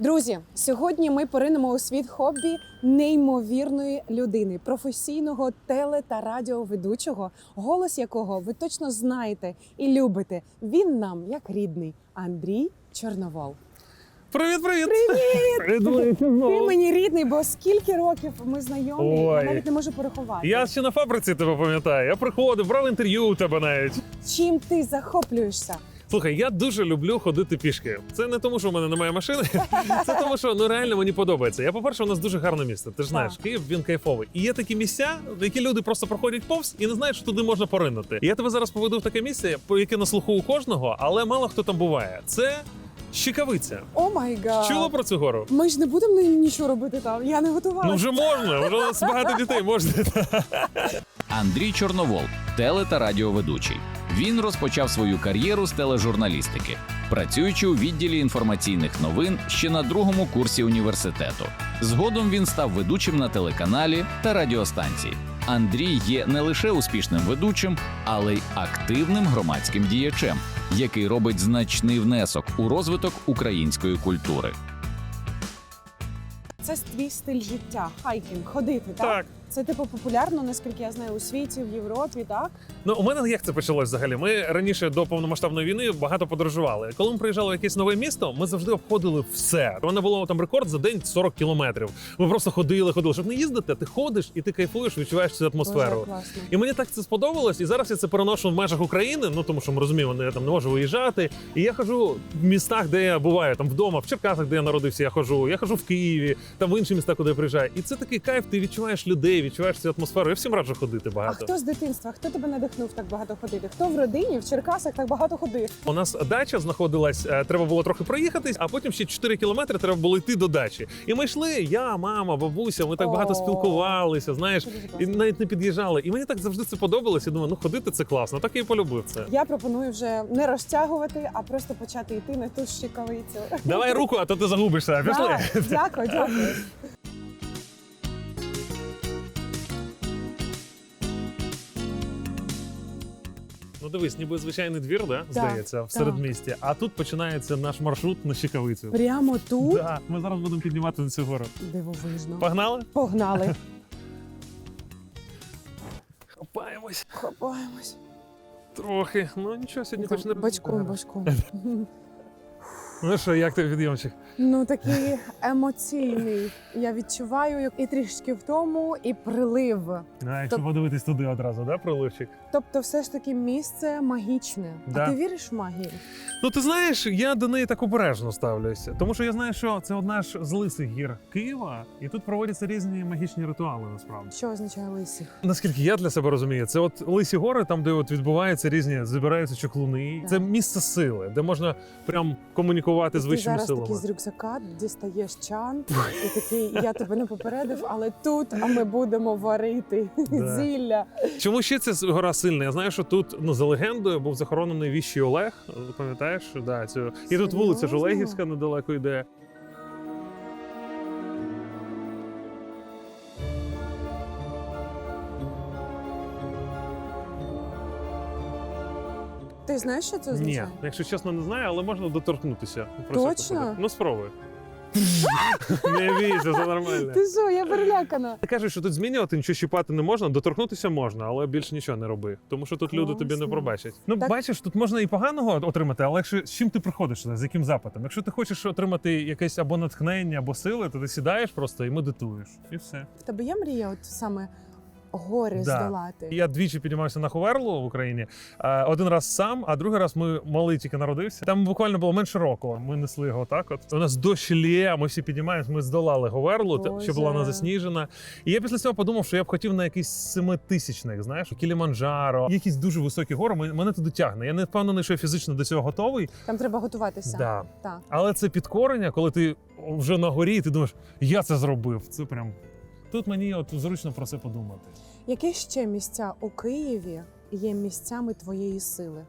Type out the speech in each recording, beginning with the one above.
Друзі, сьогодні ми поринемо у світ хобі неймовірної людини, професійного теле та радіоведучого, голос якого ви точно знаєте і любите. Він нам як рідний Андрій Чорновол. Привіт, привіт! Привіт! Привіт! Ти мені рідний, бо скільки років ми знайомі, я навіть не можу порахувати. Я ще на фабриці тебе пам'ятаю. Я приходив, брав інтерв'ю у тебе навіть. Чим ти захоплюєшся? Слухай, я дуже люблю ходити пішки. Це не тому, що в мене немає машини, це тому, що ну реально мені подобається. Я, по-перше, у нас дуже гарне місто. Ти ж знаєш, Київ він кайфовий. І є такі місця, в які люди просто проходять повз і не знають, що туди можна поринути. І я тебе зараз поведу в таке місце, по- яке на слуху у кожного, але мало хто там буває. Це Щекавиця. О май гад! Чула про цю гору? Ми ж не будемо нічого робити там. Я не готувалася. Ну вже можна, вже у нас багато дітей можна. Андрій Чорновол, теле та радіоведучий. Він розпочав свою кар'єру з тележурналістики, працюючи у відділі інформаційних новин ще на другому курсі університету. Згодом він став ведучим на телеканалі та радіостанції. Андрій є не лише успішним ведучим, але й активним громадським діячем, який робить значний внесок у розвиток української культури. Це твій стиль життя, хайкінг, ходити, так? Так. Це типу популярно, наскільки я знаю, у світі, в Європі, так? Ну, у мене як це почалось взагалі? Ми раніше до повномасштабної війни багато подорожували. Коли ми приїжджали в якесь нове місто, ми завжди обходили все. У мене було там рекорд за день 40 кілометрів. Ми просто ходили, ходили. Щоб не їздити, ти ходиш і ти кайфуєш, відчуваєш цю атмосферу. Дуже класно. І мені так це сподобалось, і зараз я це переношу в межах України. Ну тому що ми розуміємо, я там не можу виїжджати. І я хожу в містах, де я буваю, там вдома, в Черкасах, де я народився, я хожу. Я хожу в Києві, там в інші міста, куди я приїжджаю. І це такий кайф. Ти відчуваєш людей, відчуваєш цю атмосферу. Я всім раджу ходити А багато. хто з дитинства? Хто тебе надихнув так багато ходити? Хто в родині в Черкасах так багато ходив? У нас дача знаходилась, е, треба було трохи проїхатись, а потім ще 4 кілометри треба було йти до дачі. І ми йшли, я, мама, бабуся, ми так багато спілкувалися, знаєш, і навіть не під'їжджали. І мені так завжди це подобалось. І думаю, ну ходити це класно. Так я і полюбив це. Я пропоную вже не розтягувати, а просто почати йти на ту щикавицю. Давай руку, а то ти загубишся. Пішли. Дякую, дякую. Ну дивись, ніби звичайний двір, да? Так, здається, в середмісті. А тут починається наш маршрут на Щекавицю. Прямо тут Да, ми зараз будемо піднімати на цю гору. дивовижно. Погнали? Погнали. Хапаємось. Хапаємось. трохи. Ну нічого, сьогодні хоч не Бачком, бачком. Ну що, як ти підйомчик? Ну такий емоційний. Я відчуваю і трішки в тому, і прилив. А, якщо Тоб- подивитись туди одразу, да, проливчик? Тобто, все ж таки місце магічне. Да. А ти віриш в магію? Ну ти знаєш, я до неї так обережно ставлюся, тому що я знаю, що це одна ж з лисих гір Києва, і тут проводяться різні магічні ритуали. Насправді, Що означає лисих? наскільки я для себе розумію, це от лисі гори, там де от відбуваються різні, збираються чаклуни. Так. Це місце сили, де можна прям комунікувати з ти вищими зараз силами. такий з рюкзака дістаєш чан, і такий, я тебе не попередив, але тут а ми будемо варити Да. зілля. Чому ще ця гора сильна? Я знаю, що тут ну за легендою був захоронений віщий Олег. Пам'ятаєш? Да, цю і тут вулиця ж Олегівська недалеко йде. Ти знаєш, що це Ні, якщо чесно, не знаю, але можна доторкнутися. Просто Точно? Ну спробуй. Не бійся, все нормально. Ти що, я перелякана. Ти кажеш, що тут змінювати нічого щіпати не можна, доторкнутися можна, але більше нічого не роби. Тому що тут люди тобі не пробачать. Ну, Так- бачиш, тут можна і поганого отримати, але якщо з чим ти приходиш сюди, з яким запитом? Якщо ти хочеш отримати якесь або натхнення, або сили, то ти сідаєш просто і медитуєш. І все. В тебе є мрія, от саме гори Да. здолати? Я двічі піднімався на Хуверлу в Україні. Е, Один раз сам, а другий раз ми малий тільки народився. Там буквально було менше року. Ми несли його так. От у нас дощ лє, ми всі піднімаємось. Ми здолали Говерлу, та- що була вона засніжена. І я після цього подумав, що я б хотів на якийсь семитисячник, знаєш, Кіліманджаро, якісь дуже високі гори. Мене туди тягне. Я не впевнений, що я фізично до цього готовий. Там треба готуватися. Да. Так. Але це підкорення, коли ти вже на горі, і ти думаєш, я це зробив. Це прям тут мені от зручно про це подумати. Які ще місця у Києві є місцями твоєї сили?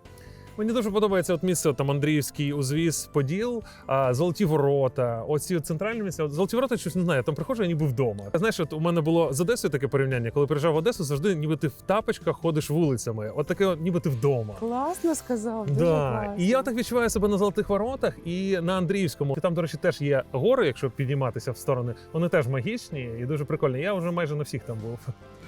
Мені дуже подобається от місце там Андріївський узвіз, Поділ, а, Золоті Ворота. Оці центральні місця. От Золоті Ворота, щось не знаю, там приходжу, я ніби вдома. Знаєш, от у мене було з Одесою таке порівняння. Коли приїжджав в Одесу, завжди ніби ти в тапочках ходиш вулицями. От таке, от, ніби ти вдома. Класно сказав. Дуже Да. класно. І я так відчуваю себе на золотих воротах і на Андріївському. І там, до речі, теж є гори, якщо підніматися в сторони. Вони теж магічні і дуже прикольні. Я вже майже на всіх там був.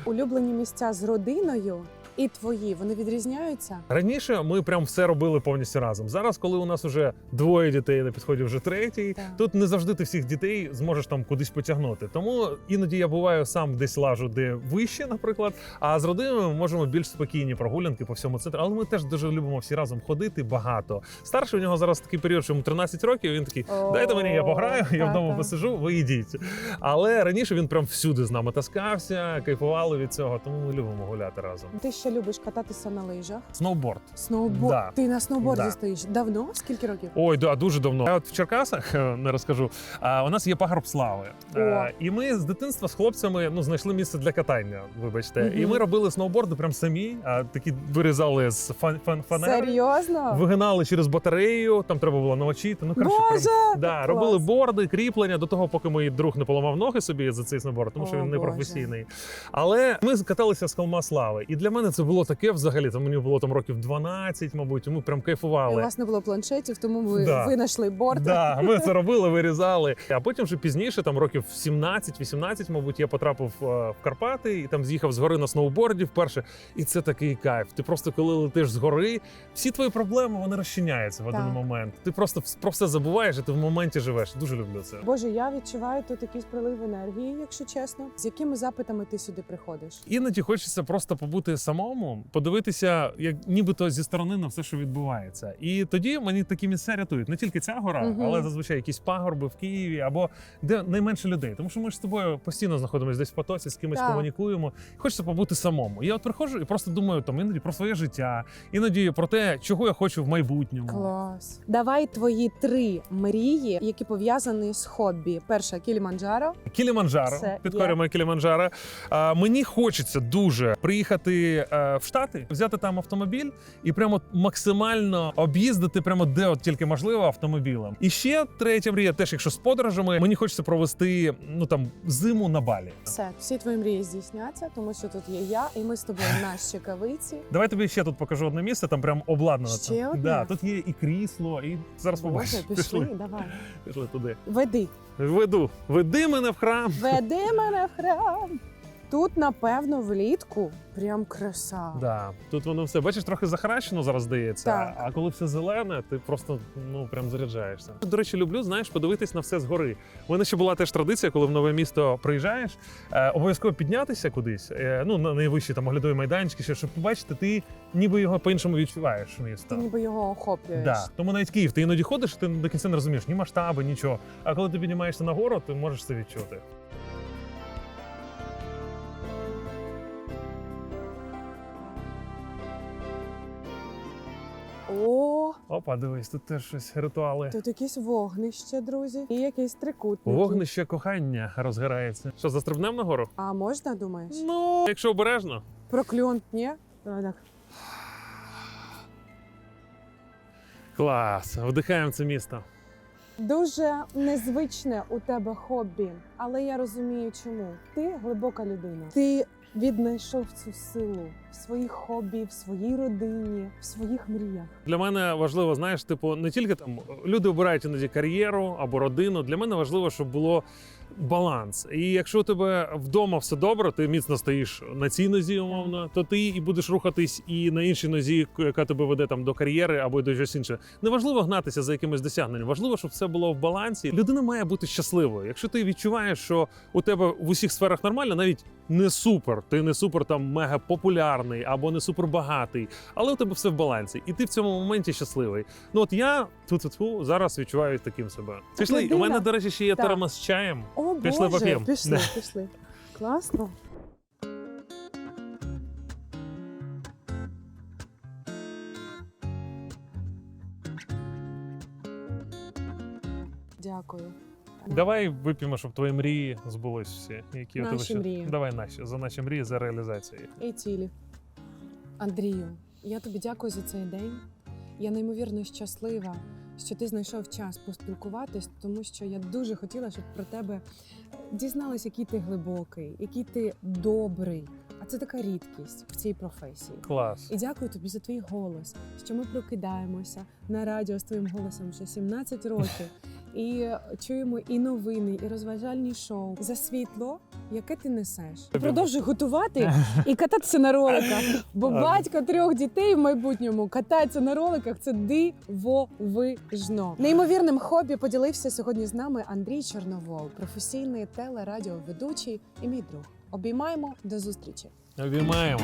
улюблені місця з родиною і твої вони відрізняються. Раніше ми прям все робили повністю разом. Зараз, коли у нас вже двоє дітей, на підході вже третій, Так. тут не завжди ти всіх дітей зможеш там кудись потягнути. Тому іноді я буваю сам десь лажу, де вище, наприклад. А з родиною ми можемо більш спокійні прогулянки по всьому центру. Але ми теж дуже любимо всі разом ходити багато. Старший у нього зараз такий період, що йому 13 років. Він такий: дайте мені, я пограю, я вдома посижу, ви йдіть. Але раніше він прям всюди з нами таскався, кайфували від цього. Тому ми любимо гуляти разом. Ти ще любиш кататися на лижах? Сноуборд. Сноуборд. Да. Ти на сноуборді Да. стоїш давно? Скільки років? Ой, да, дуже давно. Я от в Черкасах е, не розкажу. А у нас є пагорб слави. Е, І ми з дитинства з хлопцями ну знайшли місце для катання. Вибачте, Мгм. і ми робили сноуборди прям самі. А такі вирізали з фан, фан, фанери, Серйозно? вигинали через батарею. Там треба було намочити. Ну коротше, Боже! прям, да, робили борди, кріплення до того, поки мій друг не поламав ноги собі за цей сноуборд, тому що О, він не професійний. Але ми каталися з холма слави. І для мене це було таке взагалі. Там мені було там років 12, мабуть. І Ми прям І У вас не було планшетів, тому ви Да. винайшли борт. Да, ми це робили, вирізали. А потім вже пізніше, там років 17-18, мабуть, я потрапив е, в Карпати і там з'їхав з гори на сноуборді вперше. І це такий кайф. Ти просто коли летиш з гори, всі твої проблеми вони розчиняються в один момент. Ти просто про все забуваєш, і ти в моменті живеш. Дуже люблю це. Боже, я відчуваю тут якийсь прилив енергії, якщо чесно. З якими запитами ти сюди приходиш? Іноді хочеться просто побути самому, подивитися, як нібито зі сторони на все, що відбувається. І тоді мені такі місця рятують. Не тільки ця гора, Мгм. але зазвичай якісь пагорби в Києві або де найменше людей. Тому що ми ж з тобою постійно знаходимося десь в потоці, з кимось Так. комунікуємо. Хочеться побути самому. Я от приходжу і просто думаю там іноді про своє життя, іноді про те, чого я хочу в майбутньому. Клас. Давай твої три мрії, які пов'язані з хобі. Перша Кіліманджаро. Кіліманджаро, підкорюємо Кіліманджаро. А, мені хочеться дуже приїхати е, в Штати, взяти там автомобіль і прямо максимально об'їздити, прямо де от тільки можливо автомобілем. І ще третя мрія, теж якщо з подорожами, мені хочеться провести ну там зиму на балі. Все, всі твої мрії здійсняться, тому що тут є я, і ми з тобою на щекавиці. Давай тобі ще тут покажу одне місце, там прям обладнано. Ще Там. одне? Да, тут є і крісло, і зараз побачиш. Боже, пішли, давай. пішли туди. Веди. Веду, веди мене в храм. Веди мене в храм. Тут, напевно, влітку прям краса. Да, тут воно все бачиш, трохи захаращено зараз здається. Так. А коли все зелене, ти просто ну прям заряджаєшся. До речі, люблю, знаєш, подивитись на все згори. У мене ще була теж традиція, коли в нове місто приїжджаєш, е, обов'язково піднятися кудись. Е, ну на найвищі там оглядові майданчики, ще щоб побачити, ти ніби його по-іншому відчуваєш. Місто. Ти ніби його охоплюєш. Да. Тому навіть Київ, ти іноді ходиш, ти до кінця не розумієш ні масштаби, нічого. А коли ти піднімаєшся на гору, ти можеш це відчути. О, Опа, дивись, тут теж щось ритуали. тут якісь вогнище, друзі, і якийсь трикутник. Вогнище кохання розгорається. Що, застрибнемо на гору? А можна, думаєш? Ну, якщо обережно. Прокльон, ні? Давай так. Клас, вдихаємо це місто. Дуже незвичне у тебе хобі, але я розумію, чому. Ти глибока людина. Ти віднайшов цю силу в своїх хобі, в своїй родині, в своїх мріях. Для мене важливо, знаєш, типу, не тільки там люди обирають іноді кар'єру або родину. Для мене важливо, щоб було баланс. І якщо у тебе вдома все добре, ти міцно стоїш на цій нозі, умовно, то ти і будеш рухатись і на іншій нозі, яка тебе веде там до кар'єри або до чогось іншого. Не важливо гнатися за якимось досягненням. Важливо, щоб все було в балансі. Людина має бути щасливою. Якщо ти відчуваєш, що у тебе в усіх сферах нормально, навіть не супер, ти не супер там мега популярний або не супер багатий, але у тебе все в балансі, і ти в цьому моменті щасливий. Ну от я тут зараз відчуваю таким себе. Пішли. У мене, до речі, ще є термос з чаєм. О, Пішли Боже, пішли, пішли. Класно. Дякую. Давай вип'ємо, щоб твої мрії збулись всі. Які у тебе ще? мрії. Давай наші за наші мрії за реалізацію. І цілі. Андрію, я тобі дякую за цей день. Я неймовірно щаслива, що ти знайшов час поспілкуватись, тому що я дуже хотіла, щоб про тебе дізналась, який ти глибокий, який ти добрий. А це така рідкість в цій професії. Клас. І дякую тобі за твій голос, що ми прокидаємося на радіо з твоїм голосом вже 17 років. І чуємо і новини, і розважальні шоу за світло, яке ти несеш. Продовжуй готувати і кататися на роликах. Бо батько трьох дітей в майбутньому катається на роликах. Це дивовижно. Неймовірним хобі поділився сьогодні з нами Андрій Чорновол, професійний телерадіоведучий і мій друг. Обіймаємо до зустрічі. Обіймаємо.